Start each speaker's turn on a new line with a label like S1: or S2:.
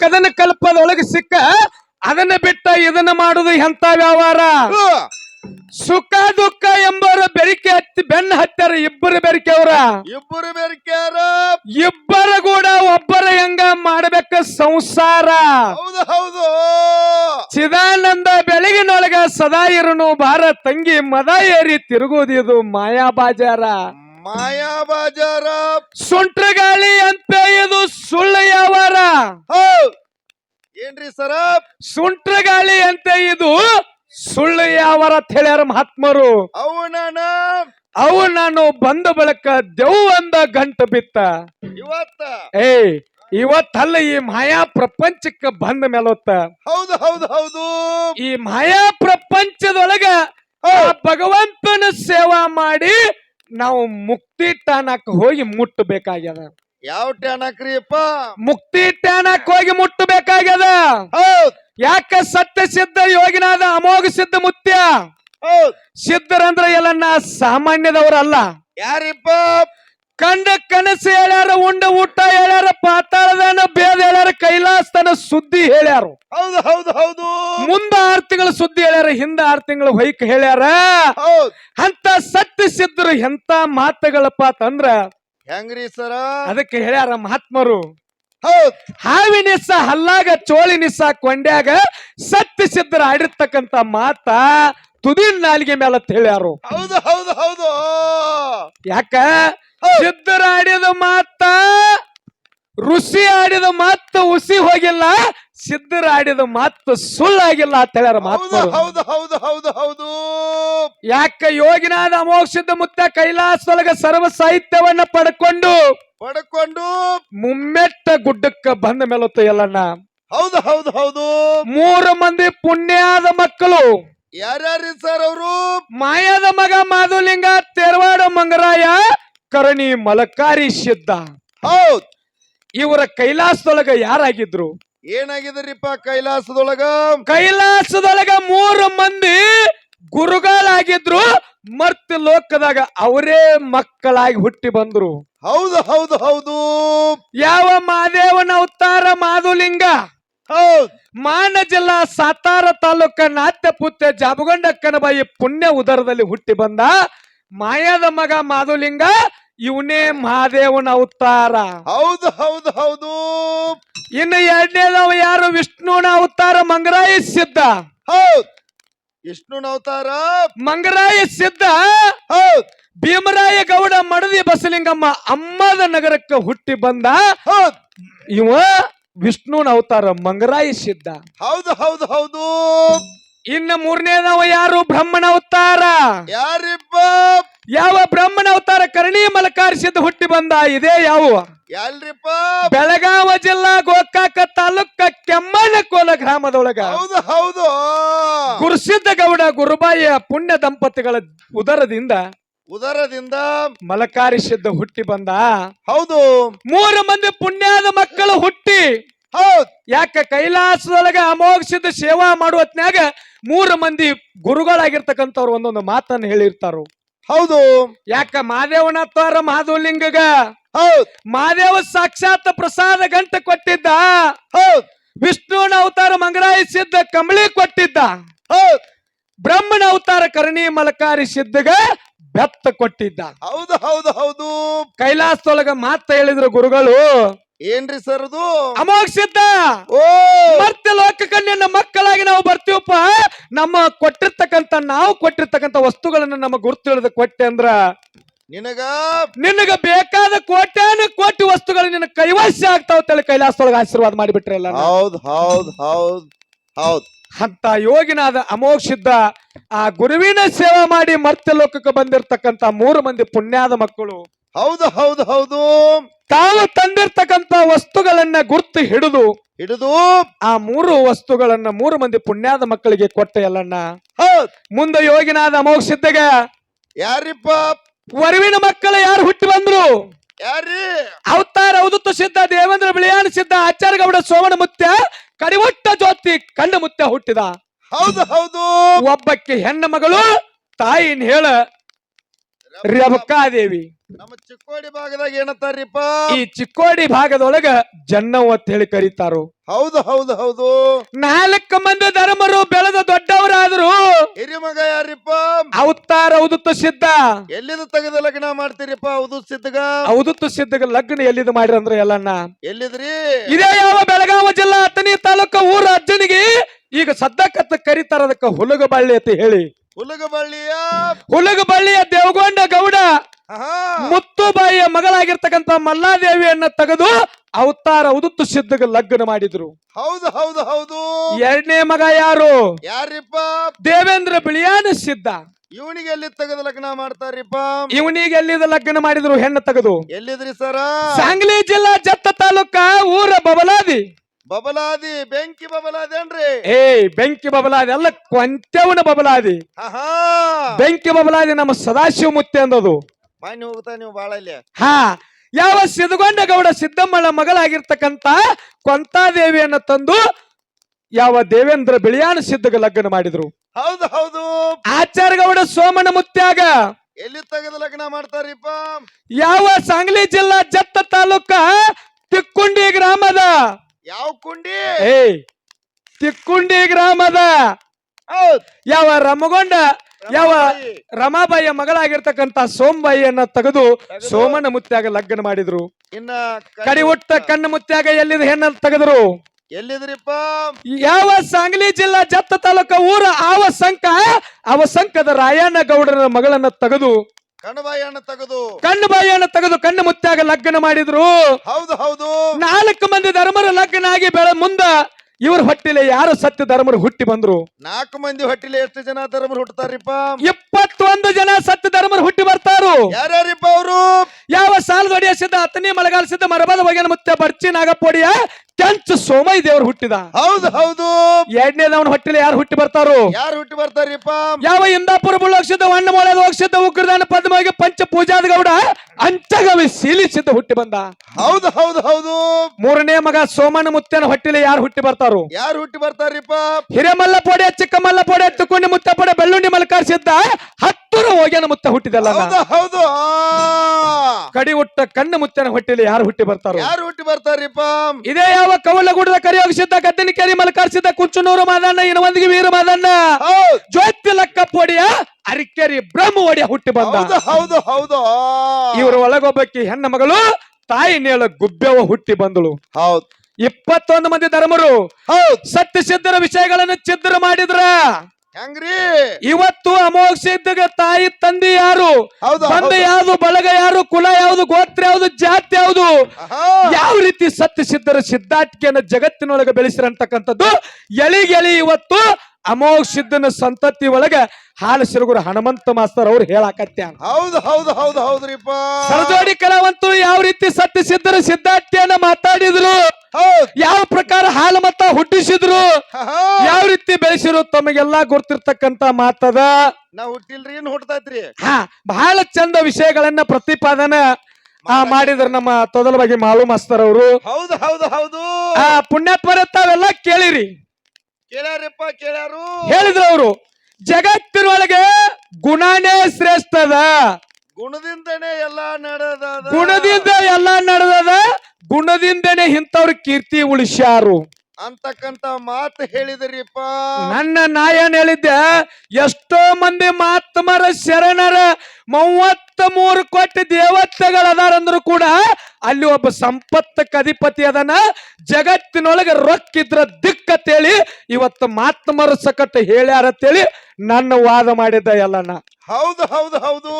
S1: ಕದನ ಕಲ್ಪದೊಳಗೆ ಸಿಕ್ಕ ಅದನ್ನ ಬಿಟ್ಟ ಇದನ್ನ ಮಾಡುದು ಎಂತ ವ್ಯವಹಾರ. ಸುಖ ದುಃಖ ಎಂಬರ ಬೆರಿಕೆ ಹತ್ತಿ ಬೆನ್ನ ಹತ್ತಾರ ಇಬ್ಬರು ಬೆರಿಕೆ ಅವ್ರ
S2: ಇಬ್ಬರು ಬೆರಿಕೆ
S1: ಇಬ್ಬರ ಕೂಡ ಒಬ್ಬರ ಹೆಂಗ ಮಾಡಬೇಕ ಸಂಸಾರ?
S2: ಹೌದು ಹೌದು.
S1: ಚಿದಾನಂದ ಬೆಳಗಿನೊಳಗ ಸದಾ ಇರನು ಬಾರ ತಂಗಿ ಮದ ಏರಿ ತಿರುಗುವುದಿದು ಮಾಯಾ ಬಾಜಾರ
S2: ಮಾಯಾ ಬಾಜಾರ
S1: ಸುಂಟ್ರ ಗಾಳಿ ಅಂತ ಇದು ಸುಳ್ಳು ಯಾವಾರ
S2: ಏನ್ರಿ ಸರ?
S1: ಸುಂಟ್ರಗಾಳಿ ಅಂತ ಇದು ಸುಳ್ಳು ಯಾವಾರ ಅಂತ ಹೇಳ್ಯಾರ ಮಹಾತ್ಮರು
S2: ಅವನನ
S1: ಅವು ನಾನು ಬಂದ ಬಳಕ ದೆವ್ ಅಂದ ಗಂಟು ಬಿತ್ತ.
S2: ಇವತ್ತ?
S1: ಏ ಇವತ್ತಲ್ಲ ಈ ಮಾಯಾ ಪ್ರಪಂಚಕ್ಕೆ ಬಂದ ಮೇಲೊತ್ತ.
S2: ಹೌದು ಹೌದು ಹೌದು.
S1: ಈ ಮಾಯಾ ಪ್ರಪಂಚದೊಳಗ ಭಗವಂತನ ಸೇವಾ ಮಾಡಿ ನಾವು ಮುಕ್ತಿ ಟ್ಯಾನಕ್ ಹೋಗಿ ಮುಟ್ಟಬೇಕಾಗ್ಯದ.
S2: ಯಾವ ಟ್ಯಾನಕ್ರಿಯಪ್ಪ
S1: ಮುಕ್ತಿ ಟ್ಯಾನಕ್ ಹೋಗಿ ಮುಟ್ಟಬೇಕಾಗ್ಯದ.
S2: ಹೌದ್.
S1: ಯಾಕ ಸತ್ಯ ಸಿದ್ಧ ಯೋಗಿನಾದ ಅಮೋಘ ಸಿದ್ಧ ಮುತ್ಯ?
S2: ಹೌದ್.
S1: ಸಿದ್ಧರಂದ್ರ ಎಲ್ಲನ್ನ ಸಾಮಾನ್ಯದವರಲ್ಲ.
S2: ಯಾರಿಪ್ಪ?
S1: ಕಂಡ ಕನಸು ಹೇಳ್ಯಾರ ಉಂಡ ಊಟ ಹೇಳ್ಯಾರ ಪಾತಾಳದನ ಬೇದ ಹೇಳ್ಯಾರ ಕೈಲಾಸ್ತನ ಸುದ್ದಿ ಹೇಳ್ಯಾರ.
S2: ಹೌದು ಹೌದು ಹೌದು.
S1: ಮುಂದ ಆರ್ ತಿಂಗಳ ಸುದ್ದಿ ಹೇಳ್ಯಾರ ಹಿಂದ ಆರ್ ತಿಂಗಳ ಹೊಯ್ಕ ಹೇಳ್ಯಾರ.
S2: ಹೌದ್.
S1: ಅಂತ ಸತ್ಯ ಸಿದ್ಧರು ಎಂತ ಮಾತುಗಳಪ್ಪ ಅಂತಂದ್ರ
S2: ಹೆಂಗ್ರಿ ಸರ?
S1: ಅದಕ್ಕೆ ಹೇಳ್ಯಾರ ಮಹಾತ್ಮರು.
S2: ಹೌದ್.
S1: ಹಾವಿನಿಸ ಹಲ್ಲಾಗ ಚೋಳಿನಿಸ ಕೊಂಡ್ಯಾಗ ಸತ್ಯ ಸಿದ್ಧರ ಆಡಿರ್ತಕ್ಕಂತ ಮಾತ ತುದಿ ನಾಲಿಗೆ ಮೇಲೆ ಹೇಳ್ಯಾರು
S2: ಹೌದು ಹೌದು ಹೌದು.
S1: ಯಾಕ? ಸಿದ್ಧರ ಆಡಿದ ಮಾತ ಋಷಿ ಆಡಿದ ಮಾತು ಉಸಿ ಹೋಗಿಲ್ಲ ಸಿದ್ಧರ ಆಡಿದ ಮಾತು ಸುಳ್ಳಾಗಿಲ್ಲ ಅಂತ ಹೇಳ್ಯಾರ ಮಾತು
S2: ಹೌದು ಹೌದು ಹೌದು ಹೌದು.
S1: ಯಾಕ ಯೋಗಿನಾದ ಅಮೋಕ್ಷದ ಮುತ್ತ ಕೈಲಾಸದೊಳಗ ಸರ್ವ ಸಾಹಿತ್ಯವನ್ನ ಪಡ್ಕೊಂಡು
S2: ಪಡ್ಕೊಂಡು
S1: ಮುಮ್ಮೆಟ್ಟ ಗುಡ್ಡಕ್ಕ ಬಂದ ಮೇಲತ್ತು ಎಲ್ಲಣ್ಣ
S2: ಹೌದು ಹೌದು ಹೌದು.
S1: ಮೂರು ಮಂದಿ ಪುಣ್ಯಾದ ಮಕ್ಕಳು.
S2: ಯಾರ್ಯಾರಿ ಸರ್ ಅವರು?
S1: ಮಾಯಾದ ಮಗ ಮಾಧುಲಿಂಗ ತೆರವಾಡ ಮಂಗರಾಯ ಕರಣಿ ಮಲಕಾರಿ ಸಿದ್ಧ
S2: ಹೌದು.
S1: ಇವರ ಕೈಲಾಸದೊಳಗ ಯಾರಾಗಿದ್ರು?
S2: ಏನಾಗಿದ್ರಿಪ್ಪ ಕೈಲಾಸದೊಳಗ?
S1: ಕೈಲಾಸದೊಳಗ ಮೂರು ಮಂದಿ ಗುರುಗಳಾಗಿದ್ರು. ಮರ್ತ ಲೋಕದಾಗ ಅವರೇ ಮಕ್ಕಳಾಗಿ ಹುಟ್ಟಿ ಬಂದ್ರು.
S2: ಹೌದು ಹೌದು ಹೌದು.
S1: ಯಾವ ಮಾದೇವನ ಅವತಾರ ಮಾಧುಲಿಂಗ?
S2: ಹೌದು.
S1: ಮಾನ ಜಿಲ್ಲಾ ಸಾತಾರ ತಾಲೂಕ ನಾಟ್ಯಪುತ್ಯ ಜಾಬುಗಂಡಕ್ಕನ ಕನಬಾಯಿ ಪುಣ್ಯ ಉದರದಲ್ಲಿ ಹುಟ್ಟಿ ಬಂದ ಮಾಯಾದ ಮಗ ಮಾಧುಲಿಂಗ. ಇವನೇ ಮಹಾದೇವನ ಅವತಾರ.
S2: ಹೌದು ಹೌದು ಹೌದು.
S1: ಇನ್ನು ಎರಡನೇದವ ಯಾರು? ವಿಷ್ಣುನ ಅವತಾರ ಮಂಗರಾಯ ಸಿದ್ಧ.
S2: ಹೌದು. ವಿಷ್ಣುನ ಅವತಾರ.
S1: ಮಂಗರಾಯ ಸಿದ್ಧ.
S2: ಹೌದು.
S1: ಭೀಮರಾಯ ಗೌಡ ಮಡದಿ ಬಸಲಿಂಗಮ್ಮ ಅಮ್ಮದ ನಗರಕ್ಕೆ ಹುಟ್ಟಿ ಬಂದ
S2: ಹೌದು.
S1: ಇವ ವಿಷ್ಣುನ ಅವತಾರ ಮಂಗರಾಯ ಸಿದ್ಧ.
S2: ಹೌದು ಹೌದು ಹೌದು.
S1: ಇನ್ನು ಮೂರನೇದವ ಯಾರು? ಬ್ರಹ್ಮಣ ಅವತಾರ.
S2: ಯಾರಿಪ್ಪ?
S1: ಯಾವ ಬ್ರಹ್ಮಣ ಅವತಾರ? ಕರ್ಣಿ ಮಲಕಾರಿಸಿದ ಹುಟ್ಟಿ ಬಂದ ಇದೇ ಯಾವ?
S2: ಯಾಲ್ರಿಪ್ಪ
S1: ಬೆಳಗಾವ ಜಿಲ್ಲಾ ಗೋಕಾಕ ತಾಲೂಕ ಕೆಮ್ಮನಕೋಲ ಗ್ರಾಮದೊಳಗ.
S2: ಹೌದು ಹೌದು.
S1: ಗುರುಸಿದ್ದ ಗೌಡ ಗುರುಬಾಯಿಯ ಪುಣ್ಯ ದಂಪತಿಗಳ ಉದರದಿಂದ
S2: ಉದರದಿಂದ
S1: ಮಲಕಾರಿಸಿದ್ದ ಹುಟ್ಟಿ ಬಂದ.
S2: ಹೌದು.
S1: ಮೂರು ಮಂದಿ ಪುಣ್ಯದ ಮಕ್ಕಳು ಹುಟ್ಟಿ
S2: ಹೌದ್.
S1: ಯಾಕ ಕೈಲಾಸದೊಳಗೆ ಅಮೋಘ ಸಿದ್ಧ ಸೇವಾ ಮಾಡುವ ಹೊತ್ನ್ಯಾಗ ಮೂರು ಮಂದಿ ಗುರುಗಳಾಗಿರ್ತಕ್ಕಂಥವ್ರು ಒಂದೊಂದು ಮಾತನ್ನು ಹೇಳಿರ್ತಾರು.
S2: ಹೌದು.
S1: ಯಾಕ ಮಾದೇವನತ್ತಾರ ಮಾಧವಲಿಂಗಗ
S2: ಹೌದ್.
S1: ಮಾದೇವ ಸಾಕ್ಷಾತ್ ಪ್ರಸಾದ ಗಂಟ ಕೊಟ್ಟಿದ್ದ?
S2: ಹೌದ್.
S1: ವಿಷ್ಣುವಿನ ಅವತಾರ ಮಂಗರಾಯ ಕಮಳಿ ಕಂಬಳಿ ಕೊಟ್ಟಿದ್ದ?
S2: ಹೌದ್.
S1: ಬ್ರಹ್ಮನ ಅವತಾರ ಕರ್ಣಿ ಮಲಕಾರಿ ಸಿದ್ಧಗ ಬೆತ್ತ ಕೊಟ್ಟಿದ್ದ?
S2: ಹೌದು ಹೌದು ಹೌದು.
S1: ಕೈಲಾಸದೊಳಗ ಮಾತ ಹೇಳಿದ್ರು ಗುರುಗಳು
S2: ಏನ್ರಿ ಸರ್ ಅದು?
S1: ಅಮೋಘ ಸಿದ್ಧ
S2: ಓ!
S1: ಮರ್ತ್ಯ ಲೋಕಕ್ಕೆ ನಿನ್ನ ಮಕ್ಕಳಾಗಿ ನಾವು ಬರ್ತೀವಪ್ಪ. ನಮ್ಮ ಕೊಟ್ಟಿರ್ತಕ್ಕಂತ ನಾವು ಕೊಟ್ಟಿರ್ತಕ್ಕಂತ ವಸ್ತುಗಳನ್ನ ನಮ್ಮ ಗುರುತು ಹಿಡಿದು ಕೊಟ್ಟೆ ಅಂದ್ರ?
S2: ನಿನಗ?
S1: ನಿನಗ ಬೇಕಾದ ಕೋಟ್ಯಾನು ಕೋಟಿ ವಸ್ತುಗಳು ನಿನ್ನ ಕೈವಾಸ್ಯ ಆಗ್ತಾವ ಅಂತೇಳಿ ಕೈಲಾಸದೊಳಗೆ ಆಶೀರ್ವಾದ ಮಾಡಿಬಿಟ್ರಲ್ಲ
S2: ಹೌದ್ ಹೌದ್ ಹೌದ್ ಹೌದ್.
S1: ಅಂತ ಯೋಗಿನಾದ ಅಮೋಘ ಸಿದ್ಧ ಆ ಗುರುವಿನ ಸೇವೆ ಮಾಡಿ ಮರ್ತ್ಯ ಲೋಕಕ್ಕೆ ಬಂದಿರತಕ್ಕಂತ ಮೂರು ಮಂದಿ ಪುಣ್ಯಾದ ಮಕ್ಕಳು.
S2: ಹೌದು ಹೌದು ಹೌದು.
S1: ತಾವು ತಂದಿರ್ತಕ್ಕಂತ ವಸ್ತುಗಳನ್ನ ಗುರ್ತು ಹಿಡಿದು
S2: ಹಿಡಿದು
S1: ಆ ಮೂರು ವಸ್ತುಗಳನ್ನ ಮೂರು ಮಂದಿ ಪುಣ್ಯಾದ ಮಕ್ಕಳಿಗೆ ಕೊಟ್ಟೆ ಅಲ್ಲಣ್ಣ
S2: ಹೌದ್.
S1: ಮುಂದೆ ಯೋಗಿನಾದ ಅಮೋಘ ಸಿದ್ಧಗ
S2: ಯಾರಿಪ್ಪ?
S1: ವರವಿನ ಮಕ್ಕಳ ಯಾರು ಹುಟ್ಟಿ ಬಂದ್ರು?
S2: ಯಾರಿ?
S1: ಅವತಾರ ಅವಧೂತ ಸಿದ್ಧ ದೇವೇಂದ್ರ ಬಿಳಿಯಾನ ಸಿದ್ಧ ಆಚಾರ್ಯಗೌಡ ಸೋಮನ ಮುತ್ಯ ಕರಿವಟ್ಟ ಜ್ಯೋತಿ ಕಣ್ಣ ಮುತ್ಯ ಹುಟ್ಟಿದ.
S2: ಹೌದು ಹೌದು.
S1: ಒಬ್ಬಕ್ಕೆ ಹೆಣ್ಣ ಮಗಳು ತಾಯಿನ ಹೇಳ ರೇವಕಾದೇವಿ
S2: ನಮ್ಮ ಚಿಕ್ಕೋಡಿ ಭಾಗದಾಗ ಏನತ್ತಾರಿಪ್ಪ
S1: ಈ ಚಿಕ್ಕೋಡಿ ಭಾಗದೊಳಗ ಜನ್ನವ್ ಅಂತ ಹೇಳಿ ಕರೀತಾರು.
S2: ಹೌದು ಹೌದು ಹೌದು.
S1: ನಾಲ್ಕು ಮಂದಿ ಧರ್ಮರು ಬೆಳೆದ ದೊಡ್ಡವರಾದ್ರು.
S2: ಹಿರಿ ಮಗ ಯಾರಿಪ್ಪ?
S1: ಅವತಾರ ಉದುತ್ತು ಸಿದ್ಧ.
S2: ಎಲ್ಲಿದ ತೆಗೆದ ಲಗ್ನ ಮಾಡ್ತೀರಿಪ್ಪ ಹೌದು ಸಿದ್ಧಗ?
S1: ಅವಧುತ್ತ ಸಿದ್ಧಗ ಲಗ್ನ ಎಲ್ಲಿದು ಮಾಡ್ರಿ ಅಂದ್ರೆ ಎಲ್ಲಣ್ಣ
S2: ಎಲ್ಲಿದ್ರಿ?
S1: ಇದೇ ಯಾವ ಬೆಳಗಾವಿ ಜಿಲ್ಲಾ ಹತ್ತನೇ ತಾಲೂಕು ಊರ ಅಜ್ಜನಿಗೆ ಈಗ ಸದ್ದಕ್ಕತ್ತ ಕರೀತಾರ ಅದಕ್ಕ ಹುಲಗ ಬಳ್ಳಿ ಅಂತ ಹೇಳಿ.
S2: ಹುಲಗಬಳ್ಳಿಯ
S1: ಹುಲಗಬಳ್ಳಿಯ ದೇವಗೊಂಡ ಗೌಡ. ಮುತ್ತುಬಾಯಿಯ ಮಗಳಾಗಿರ್ತಕ್ಕಂತ ಮಲ್ಲಾದೇವಿಯನ್ನ ತೆಗೆದು ಅವತಾರ ಉದುತ್ತು ಸಿದ್ಧಗ ಲಗ್ನ ಮಾಡಿದ್ರು.
S2: ಹೌದು ಹೌದು ಹೌದು.
S1: ಎರಡನೇ ಮಗ ಯಾರು?
S2: ಯಾರಿಪ್ಪ?
S1: ದೇವೇಂದ್ರ ಬಿಳಿಯಾನ ಸಿದ್ಧ.
S2: ಇವನಿಗೆ ಎಲ್ಲಿ ತೆಗೆದು ಲಗ್ನ ಮಾಡ್ತಾರಿಪ್ಪ?
S1: ಇವನಿಗೆ ಎಲ್ಲಿದ ಲಗ್ನ ಮಾಡಿದ್ರು ಹೆಣ್ಣು ತೆಗೆದು?
S2: ಎಲ್ಲಿದ್ರಿ ಸರ?
S1: ಸಾಂಗ್ಲಿ ಜಿಲ್ಲಾ ಜತ್ತ ತಾಲೂಕ ಊರ ಬಬಲಾದಿ.
S2: ಬಬಲಾದಿ ಬೆಂಕಿ ಬಬಲಾದಿ ಏನ್ರಿ?
S1: ಏಯ್ ಬೆಂಕಿ ಬಬಲಾದಿ ಅಲ್ಲ ಕೊಂತೆವನ ಬಬಲಾದಿ.
S2: ಆಹಾ!
S1: ಬೆಂಕಿ ಬಬಲಾದಿ ನಮ್ಮ ಸದಾಶಿವ ಮುತ್ತೆ ಅಂದದು.
S2: ಮಾನ್ಯ ಹೋಗ್ತಾ ನೀವು ಬಾಳ ಇಲ್ಲಿ.
S1: ಹಾ ಯಾವ ಸಿದ್ಧಗೊಂಡ ಗೌಡ ಸಿದ್ದಮ್ಮಳ ಮಗಳಾಗಿರ್ತಕ್ಕಂತ ಕೊಂತಾದೇವಿಯನ್ನ ತಂದು ಯಾವ ದೇವೇಂದ್ರ ಬಿಳಿಯಾನ ಸಿದ್ಧಗ ಲಗ್ನ ಮಾಡಿದ್ರು.
S2: ಹೌದು ಹೌದು.
S1: ಆಚಾರ್ಯಗೌಡ ಸೋಮನ ಮುತ್ಯಾಗ
S2: ಎಲ್ಲಿ ತೆಗೆದ ಲಗ್ನ ಮಾಡ್ತಾರಿಪ್ಪ?
S1: ಯಾವ ಸಾಂಗ್ಲಿ ಜಿಲ್ಲಾ ಜತ್ತ ತಾಲೂಕ ತಿಕ್ಕುಂಡಿ ಗ್ರಾಮದ.
S2: ಯಾವ ಕುಂಡಿ?
S1: ಏ ತಿಕ್ಕುಂಡಿ ಗ್ರಾಮದ.
S2: ಹೌದ್.
S1: ಯಾವ ರಮಗೊಂಡ ಯಾವ ರಮಾಬಾಯಿಯ ಮಗಳಾಗಿರ್ತಕ್ಕಂತ ಸೋಮಬಾಯಿಯನ್ನ ತೆಗೆದು ಸೋಮನ ಮುತ್ಯಾಗ ಲಗ್ನ ಮಾಡಿದ್ರು.
S2: ಇನ್ನ
S1: ಕಡಿ ಹುಟ್ಟ ಕಣ್ಣ ಮುತ್ಯಾಗ ಎಲ್ಲಿದ ಹೆಣ್ಣ ತೆಗೆದ್ರು?
S2: ಎಲ್ಲಿದ್ರಿಪ್ಪ?
S1: ಯಾವ ಸಾಂಗ್ಲಿ ಜಿಲ್ಲಾ ಜತ್ತ ತಾಲೂಕ ಊರ ಆವ ಸಂಕ ಅವ ಸಂಕದ ರಾಯಣ್ಣ ಗೌಡರ ಮಗಳನ್ನ ತೆಗೆದು
S2: ತೆಗೆದು.
S1: ಕಣ್ಣು ಬಾಯಿಯನ್ನು ತೆಗೆದು ಕಣ್ಣು ಮುತ್ತಾಗ ಲಗ್ನ ಮಾಡಿದ್ರು.
S2: ಹೌದು ಹೌದು.
S1: ನಾಲ್ಕು ಮಂದಿ ಧರ್ಮರ ಲಗ್ನ ಆಗಿ ಬೆಳ ಮುಂದ ಇವ್ರ ಹೊಟ್ಟಿಲೆ ಯಾರು ಸತ್ಯ ಧರ್ಮರು ಹುಟ್ಟಿ ಬಂದ್ರು?
S2: ನಾಲ್ಕು ಮಂದಿ ಹೊಟ್ಟಿಲಿ ಎಷ್ಟು ಜನ ಧರ್ಮರು ಹುಟ್ಟತಾರಿಪ್ಪ
S1: ಇಪ್ಪತ್ತೊಂದು ಜನ ಸತ್ಯ ಧರ್ಮರು ಹುಟ್ಟಿ ಬರ್ತಾರು.
S2: ಯಾರ್ಯಾರಿಪ್ಪ ಅವರು?
S1: ಯಾವ ಸಾಲದೊಡೆಯ ಸಿದ್ಧ ಹತ್ತನೇ ಮಳೆಗಾಲ ಸಿದ್ಧ ಮರಬಾದ ಒಗೆನ ಮುತ್ತ ಬರ್ಚಿ ನಾಗಪ್ಪೊಡಿಯ ಕೆಂಚು ಸೋಮೈ ದೇವರು ಹುಟ್ಟಿದ.
S2: ಹೌದು ಹೌದು.
S1: ಎರಡನೇದವನ ಹೊಟ್ಟೆಲಿ ಯಾರು ಹುಟ್ಟಿ ಬರ್ತಾರು?
S2: ಯಾರು ಹುಟ್ಟಿ ಬರ್ತಾರಿಪ್ಪ?
S1: ಯಾವ ಇಂದಾಪುರ ಬುಳ್ಳೋಕ್ಷದ ವಣ್ಣ ಮೊಳೆದ ಹೋಗ್ಸಿದ್ದ ಉಗ್ರದಾನ ಪದ್ಮಗೆ ಪಂಚ ಪೂಜಾದ ಗೌಡ ಅಂಚಗವಿ ಸೀಲಿಸಿದ್ದ ಹುಟ್ಟಿ ಬಂದ.
S2: ಹೌದು ಹೌದು ಹೌದು.
S1: ಮೂರನೇ ಮಗ ಸೋಮನ ಮುತ್ತನ ಹೊಟ್ಟಿಲೆ ಯಾರು ಹುಟ್ಟಿ ಬರ್ತಾರು?
S2: ಯಾರು ಹುಟ್ಟಿ ಬರ್ತಾರಿಪ್ಪ?
S1: ಹಿರೇಮಲ್ಲ ಪೊಡೆ ಚಿಕ್ಕಮಲ್ಲ ಪೊಡೆ ತುಕೊಂಡಿ ಮುತ್ತ ಪೊಡೆ ಬೆಳ್ಳುಂಡಿ ಮಲ್ಕಾರ್ಸಿದ್ದ ಹತ್ತುರ ಹೋಗ್ಯಾನ ಮುತ್ತ ಹುಟ್ಟಿದಲ್ಲ
S2: ಹೌದು ಹೌದು.
S1: ಕಡಿ ಹುಟ್ಟ ಕಣ್ಣು ಮುತ್ತನ ಹೊಟ್ಟೆಲಿ ಯಾರು ಹುಟ್ಟಿ ಬರ್ತಾರೋ?
S2: ಯಾರು ಹುಟ್ಟಿ ಬರ್ತಾರಿಪ್ಪ
S1: ಇದೇ ಯಾವ ಕವಲಗೂಡದ ಕರಿಯೋಗಿಸಿದ್ದ ಗದ್ದನ ಕೆರಿ ಮಲಕಾರಿಸಿದ್ದ ಕುಂಚನೂರು ಮಾದಣ್ಣ ಇನ್ನೊಂದಿಗೆ ವೀರ ಮಾದಣ್ಣ. ಜ್ಯೋತಿ ಲಕ್ಕ ಪೊಡಿಯ ಅರಿಕೆರಿ ಬ್ರಹ್ಮ ಒಡಿಯ ಹುಟ್ಟಿ ಬಂದ.
S2: ಹೌದು ಹೌದು ಹೌದು.
S1: ಇವರು ಒಳಗೊಬ್ಬಕ್ಕಿ ಹೆಣ್ಣ ಮಗಳು ತಾಯಿ ನೇಳ ಗುಬ್ಬೆವ ಹುಟ್ಟಿ ಬಂದಳು.
S2: ಹೌದು.
S1: ಇಪ್ಪತ್ತೊಂದು ಮಂದಿ ಧರ್ಮರು
S2: ಹೌದು.
S1: ಸತ್ಯ ಸಿದ್ಧರ ವಿಷಯಗಳನ್ನು ಚಿದ್ರ ಮಾಡಿದ್ರ.
S2: ಹೆಂಗ್ರಿ?
S1: ಇವತ್ತು ಅಮೋಘ ಸಿದ್ಧಗ ತಾಯಿ ತಂದೆ ಯಾರು?
S2: ತಂದೆ
S1: ಬಂದ. ಯಾವ್ದು ಬಳಗ ಯಾರು ಕುಲ ಯಾವ್ದು ಗೋತ್ರ ಯಾವ್ದು ಜಾತಿ ಯಾವ್ದು? ಯಾವ ರೀತಿ ಸತ್ಯ ಸಿದ್ಧರ ಸಿದ್ಧಾಟಿಕೆಯನ್ನು ಜಗತ್ತಿನೊಳಗೆ ಬೆಳೆಸಿರಂತಕ್ಕಂಥದ್ದು? ಎಳಿಗೆಳಿ ಇವತ್ತು ಅಮೋಘ ಸಿದ್ಧನ ಸಂತತಿ ಒಳಗೆ ಹಾಲು ಸಿರುಗುರು ಹನುಮಂತ ಮಾಸ್ತರ್ ಅವ್ರು ಹೇಳಾಕತ್ಯಾನ
S2: ಹೌದು ಹೌದು ಹೌದು ಹೌದ್ರಿಪ್ಪ.
S1: ಸರಜೋಡಿ ಕಲಾವಂತರು ಯಾವ ರೀತಿ ಸತ್ಯ ಸಿದ್ಧರ ಸಿದ್ಧಾರ್ಥಿಯನ್ನ ಮಾತಾಡಿದ್ರು.
S2: ಹೌದು.
S1: ಯಾವ ಪ್ರಕಾರ ಹಾಲು ಮತ ಹುಟ್ಟಿಸಿದ್ರು? ಯಾವ ರೀತಿ ಬೆಳೆಸಿರು ತಮಗೆಲ್ಲಾ ಗೊತ್ತಿರ್ತಕ್ಕಂತ ಮಾತದ?
S2: ನಾ ಹುಟ್ಟಿಲ್ರಿ ಏನ್ ಹುಟ್ಟತೈತ್ರಿ
S1: ಹಾ ಬಹಳ ಚಂದ ವಿಷಯಗಳನ್ನ ಪ್ರತಿಪಾದನೆ ಆ, ಮಾಡಿದ್ರು ನಮ್ಮ ತೊದಲ ಬಗ್ಗೆ ಮಾಲು ಮಾಸ್ತರ್ ಅವರು.
S2: ಹೌದು ಹೌದು ಹೌದು.
S1: ಆ ಪುಣ್ಯಾತ್ಮರ ತಾವೆಲ್ಲ ಕೇಳಿರಿ.
S2: ಕೇಳ್ಯಾರಿಪ್ಪ ಕೇಳ್ಯಾರು?
S1: ಹೇಳಿದ್ರು ಅವರು ಜಗತ್ತಿನೊಳಗೆ ಗುಣನೇ ಶ್ರೇಷ್ಠದ.
S2: ಗುಣದಿಂದನೇ ಎಲ್ಲಾ ನಡೆದ
S1: ಗುಣದಿಂದ ಎಲ್ಲಾ ನಡೆದದ ಗುಣದಿಂದನೇ ಇಂಥವ್ರ ಕೀರ್ತಿ ಉಳಿಸ್ಯಾರು.
S2: ಅಂತಕ್ಕಂತ ಮಾತು ಹೇಳಿದ್ರಿಪ್ಪ.
S1: ನನ್ನ ನಾಯನ್ ಹೇಳಿದ್ದೆ ಎಷ್ಟೋ ಮಂದಿ ಮಾತ್ಮರ ಶರಣರ ಮೂವತ್ತ ಮೂರು ಕೋಟಿ ದೇವತೆಗಳದಾರಂದ್ರು ಕೂಡ ಅಲ್ಲಿ ಒಬ್ಬ ಸಂಪತ್ತಕ್ಕೆ ಅಧಿಪತಿ ಅದನ, ಜಗತ್ತಿನೊಳಗೆ ರೊಕ್ಕಿದ್ರ ದಿಕ್ಕತ್ತೇಳಿ ಇವತ್ತು ಮಾತ್ಮರ ಸಕಟ್ಟು ಹೇಳ್ಯಾರತ್ತೇಳಿ ನನ್ನ ವಾದ ಮಾಡಿದ್ದ ಎಲ್ಲನ.
S2: ಹೌದು ಹೌದು ಹೌದು.